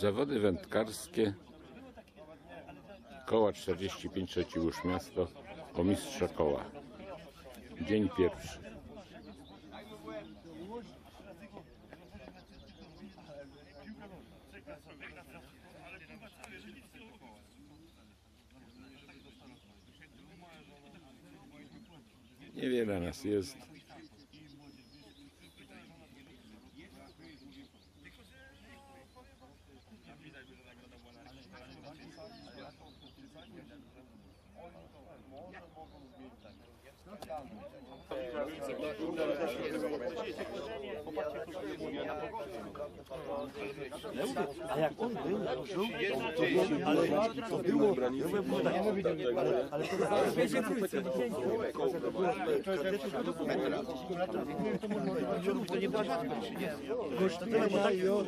Zawody wędkarskie koła 45 Trzeciłóż Miasto o mistrza koła. Dzień pierwszy. Niewiele nas jest. Może mogą zmienić takie.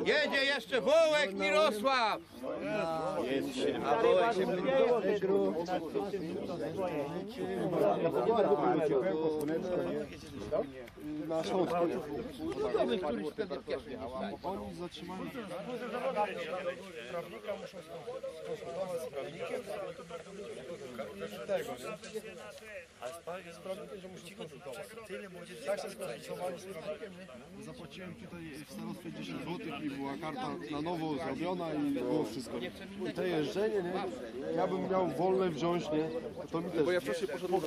Jedzie jeszcze wołek Mirosław! Tak się skonsultowali z prawnikiem, nie? Zapłaciłem tutaj w starostwie 10 zł i była karta na nowo zrobiona i było wszystko. I te jeżdżenie, nie? Ja bym miał wolne wziąć, nie? To mi też. Bo ja wcześniej poszedłem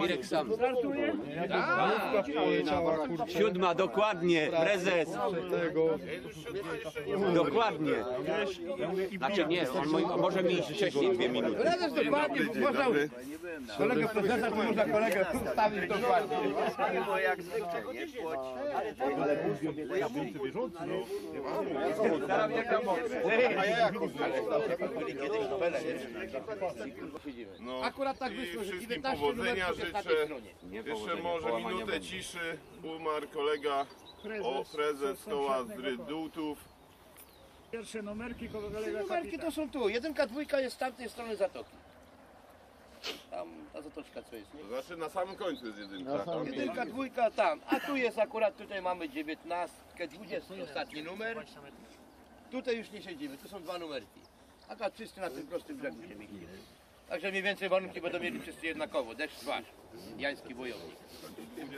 Mirek sam. Siódma, dokładnie, prezes. Dokładnie. Znaczy nie, on mo- może mi iść wcześniej dwie minuty. Prezes dokładnie, bo można kolegę prezesa, to można kolegę stawić dokładnie. No, Akurat tak wyszło, że wszystkim 19 powodzenia życzę. stronie. Jeszcze może minutę ciszy. Umarł kolega, o prezes koła z Rydutów. Pierwsze numerki kolega Numerki to są tu. Jedynka, dwójka jest z tamtej strony zatoki. Tam ta zatoczka co jest, nie? To znaczy na samym końcu jest jedynka. Tam Jedynka, dwójka tam. A tu jest akurat, tutaj mamy dziewiętnastkę, dwudziesty ostatni numer. Tutaj już nie siedzimy, tu są dwa numerki. Akurat wszyscy na tym prostym brzegu się mieścimy. Także mniej więcej warunki będą mieli wszyscy jednakowo. Deszcz twarz. Jański wojownik.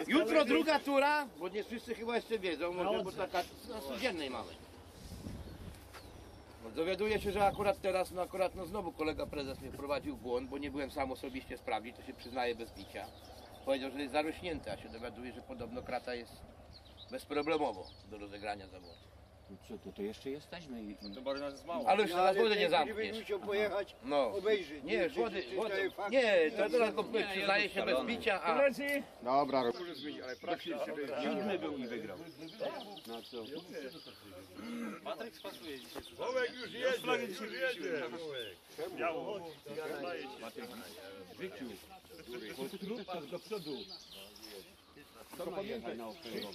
Jutro druga tura, bo nie wszyscy chyba jeszcze wiedzą, może, bo taka na codziennej mamy. No, dowiaduję się, że akurat teraz, no akurat no znowu kolega prezes mnie wprowadził w błąd, bo nie byłem sam osobiście sprawdzić, to się przyznaje bez bicia. Powiedział, że jest zarośnięty, a się dowiaduję, że podobno krata jest bezproblemowo do rozegrania zawodu. Co, to, to jeszcze jesteśmy i... Ale już teraz wody nie zamkniesz. musiał pojechać, No. obejrzeć. Nie, czy- wody, czy- czy wody. to jest fakt. Nie, to teraz go przyznaje się bez bicia, a Dobra, Siódmy był i wygrał. No co?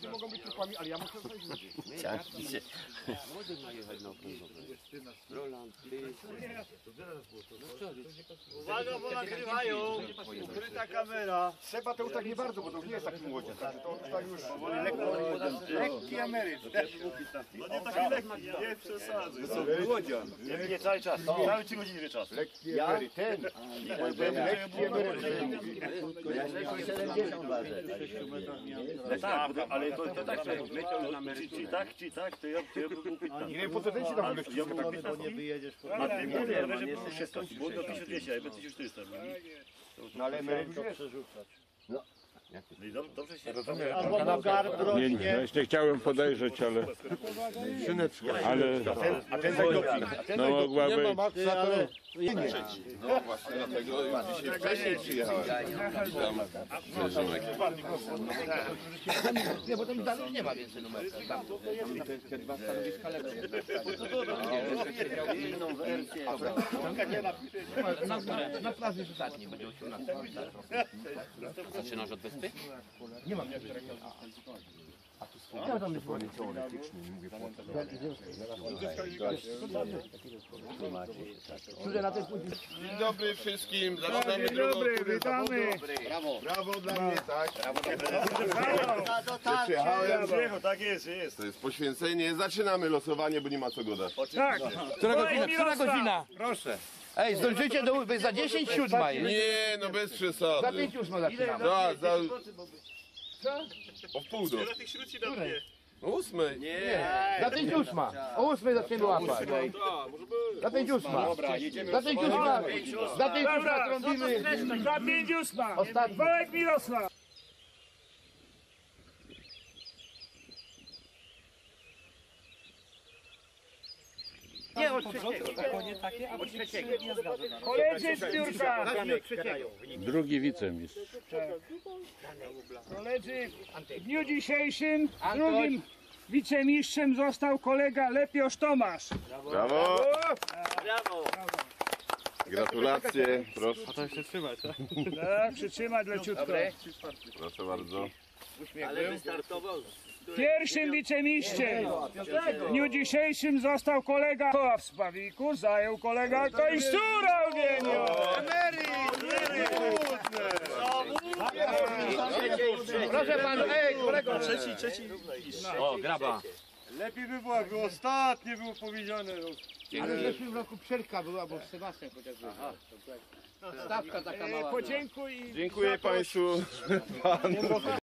Nie mogą być trupami, ale ja muszę coś zrobić. Młody ma jechać na okręgowe. Roland, ty... uwaga, bo nagrywają. Ukryta kamera. Seba to już tak nie bardzo, bo to już nie jest taki młodziec. To już tak już... lekki emeryt. No nie taki lekki, nie przesadzę. Nie cały czas. Cały 3 godziny czas. Lekki emeryt, ten. Lekki emeryt. Tak, ale to, to tak, że czy, czy tak, czy tak, to ja, to ja bym 15. Nie wiem po co ten się tam wciska tak. nie wyjedziesz. A ty mówię, że był 16, bo do 1200, a ja 1400. No ale emeryt już jest. No i dob- dobrze się... Nie, nie, no jeszcze chciałem podejrzeć, ale, ale A ten zajdownik. no mogła być. No właśnie dlatego już dzisiaj wcześniej przyjechałem. Nie, bo tam dalej nie ma więcej numerów. Tam. Te dwa stanowiska lepsze. Inną wersję. Na, plaży jest ostatni, będzie 18. Zaczynasz od wyspy? Nie mam jeszcze Dzień dobry wszystkim. Zaczynamy drugą turę zawodów. Brawo dla mnie, tak? Przyjechałem. Przyjechał, tak jest, jest. To jest poświęcenie. Zaczynamy losowanie, bo nie ma co gadać. Tak. Która godzina? Która godzina? Proszę. Ej, zdążycie do, wy za 10 siódma jest. Nie, no bez Za przesady. 5 ósma zaczynamy. Za, za... O wpół do. O ósmej. Za 5 ósma. O 8 zaczniemy łapać. Za 5 ósma. Za 5 ósma. Za 5 ósma trąbimy. Za pięć ósma. Ostatni. Wołek Mirosław. Koledzy z piórka. Drugi wicemistrz. Koledzy, w dniu dzisiejszym drugim wicemistrzem został kolega Lepiosz Tomasz. Brawo. Gratulacje. Proszę, Tak, przytrzymać leciutko. proszę bardzo. Pierwszym wicemistrzem w dniu dzisiejszym został kolega Koła w Spawiku, zajął kolega Końszura Eugeniusz. Proszę pan, ej, kolego. O, graba. Lepiej by było, jakby ostatnie było powiedziane. No. Ale w zeszłym roku przerka była, bo Sebastian chociażby. Stawka taka mała. Podziękuj Dziękuję Państwu.